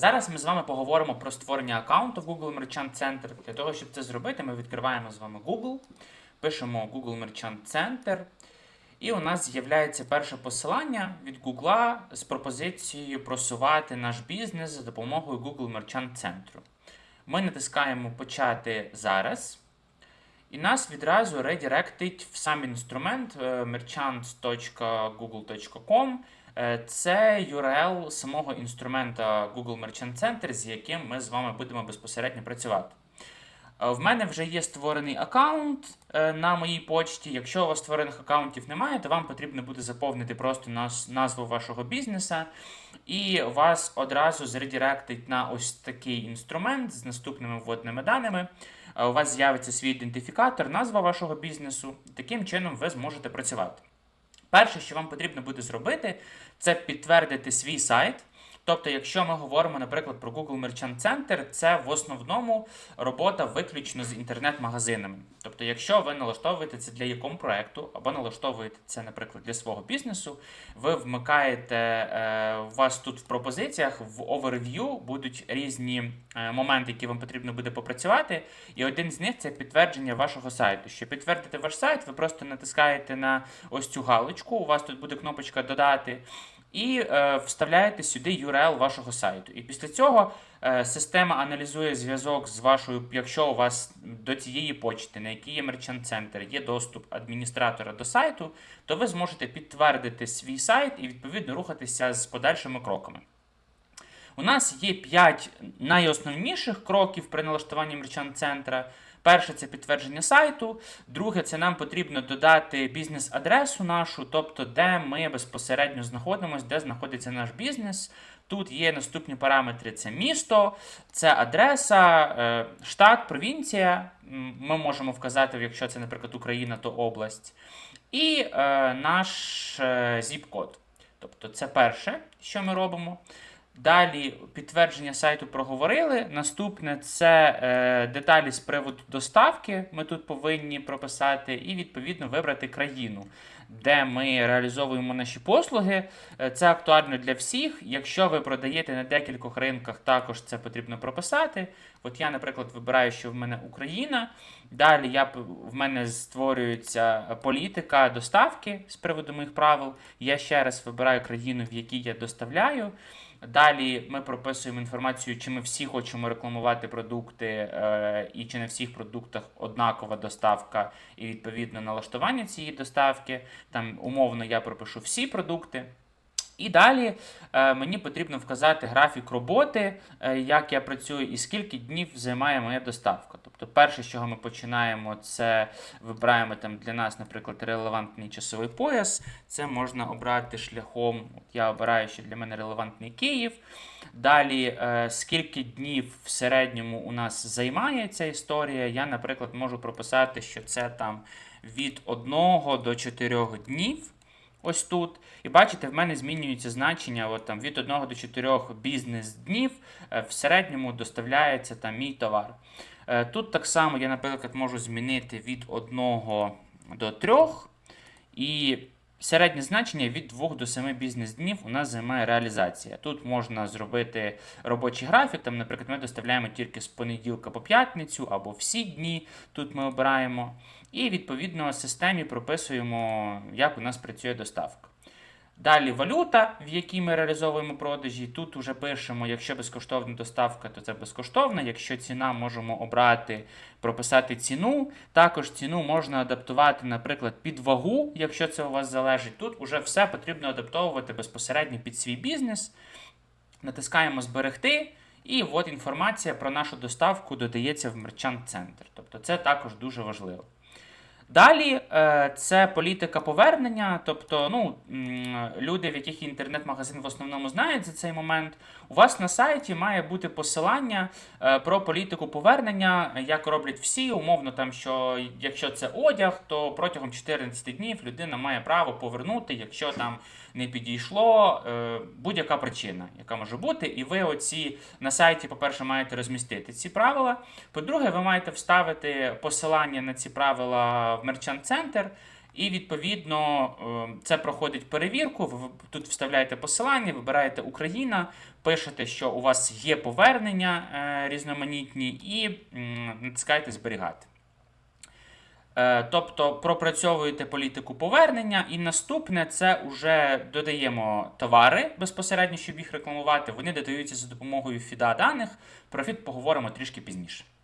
зараз ми з вами поговоримо про створення аккаунту в Google Merchant Center. Для того, щоб це зробити, ми відкриваємо з вами Google, пишемо Google Merchant Center. І у нас з'являється перше посилання від Google з пропозицією просувати наш бізнес за допомогою Google Merchant Центру. Ми натискаємо Почати зараз. І нас відразу редиректить в сам інструмент е, merchants.google.com. Е, Це URL самого інструмента Google Merchant Center, з яким ми з вами будемо безпосередньо працювати. Е, В мене вже є створений аккаунт е, на моїй почті. Якщо у вас створених аккаунтів немає, то вам потрібно буде заповнити просто назву вашого бізнеса, і вас одразу зредиректить на ось такий інструмент з наступними вводними даними. Е, У вас з'явиться свій ідентифікатор, назва вашого бізнесу. Таким чином ви зможете працювати. Перше, що вам потрібно буде зробити, це підтвердити свій сайт. Тобто, якщо ми говоримо, наприклад, про Google Merchant Center, це в основному робота виключно з інтернет-магазинами. Тобто, якщо ви налаштовуєте це для якому проекту, або налаштовуєте це, наприклад, для свого бізнесу, ви вмикаєте е, у вас тут в пропозиціях в overview будуть різні е, моменти, які вам потрібно буде попрацювати. І один з них це підтвердження вашого сайту. Щоб підтвердити ваш сайт, ви просто натискаєте на ось цю галочку. У вас тут буде кнопочка Додати. І е, вставляєте сюди URL вашого сайту. І після цього е, система аналізує зв'язок з вашою, якщо у вас до цієї почти, на якій є Merchant Center, є доступ адміністратора до сайту, то ви зможете підтвердити свій сайт і відповідно рухатися з подальшими кроками. У нас є 5 найосновніших кроків при налаштуванні мерчант центра. Перше це підтвердження сайту. Друге, це нам потрібно додати бізнес-адресу нашу, тобто де ми безпосередньо знаходимося, де знаходиться наш бізнес. Тут є наступні параметри: це місто, це адреса, е, штат, провінція. Ми можемо вказати, якщо це, наприклад, Україна, то область. І е, наш е, зіп-код. Тобто це перше, що ми робимо. Далі підтвердження сайту проговорили. Наступне це е, деталі з приводу доставки. Ми тут повинні прописати, і відповідно вибрати країну, де ми реалізовуємо наші послуги. Е, Це актуально для всіх. Якщо ви продаєте на декількох ринках, також це потрібно прописати. От я, наприклад, вибираю, що в мене Україна. Далі я, в мене створюється політика доставки з приводу моїх правил. Я ще раз вибираю країну, в якій я доставляю. Далі ми прописуємо інформацію, чи ми всі хочемо рекламувати продукти, е, і чи на всіх продуктах однакова доставка і відповідно налаштування цієї доставки. Там умовно я пропишу всі продукти. І далі е, мені потрібно вказати графік роботи, е, як я працюю і скільки днів займає моя доставка. Тобто, перше, з чого ми починаємо, це вибираємо там для нас, наприклад, релевантний часовий пояс. Це можна обрати шляхом. От я обираю, що для мене релевантний Київ. Далі, е, скільки днів в середньому у нас займає ця історія. Я, наприклад, можу прописати, що це там від 1 до 4 днів. Ось тут. І бачите, в мене змінюється значення от, там, від 1 до 4 бізнес-днів е, в середньому доставляється там, мій товар. Е, Тут так само я, наприклад, можу змінити від 1 до 3. І середнє значення від 2 до 7 бізнес-днів у нас займає реалізація. Тут можна зробити робочий графік. Там, наприклад, ми доставляємо тільки з понеділка по п'ятницю або всі дні. Тут ми обираємо. І відповідно системі прописуємо, як у нас працює доставка. Далі валюта, в якій ми реалізовуємо продажі. Тут вже пишемо, якщо безкоштовна доставка, то це безкоштовна. Якщо ціна, можемо обрати, прописати ціну. Також ціну можна адаптувати, наприклад, під вагу, якщо це у вас залежить. Тут вже все потрібно адаптовувати безпосередньо під свій бізнес. Натискаємо зберегти. І от інформація про нашу доставку додається в Center. Тобто це також дуже важливо. Далі е, це політика повернення, тобто ну, люди, в яких інтернет-магазин в основному знають за цей момент. У вас на сайті має бути посилання е, про політику повернення, як роблять всі. Умовно, там, що якщо це одяг, то протягом 14 днів людина має право повернути, якщо там не підійшло е, будь-яка причина, яка може бути. І ви оці на сайті, по-перше, маєте розмістити ці правила. По-друге, ви маєте вставити посилання на ці правила в Center. І відповідно е, це проходить перевірку. Ви тут вставляєте посилання, вибираєте Україна, пишете, що у вас є повернення е, різноманітні, і натискаєте зберігати. Е, Тобто пропрацьовуєте політику повернення, і наступне це вже додаємо товари безпосередньо, щоб їх рекламувати. Вони додаються за допомогою фіда даних. Про фід поговоримо трішки пізніше.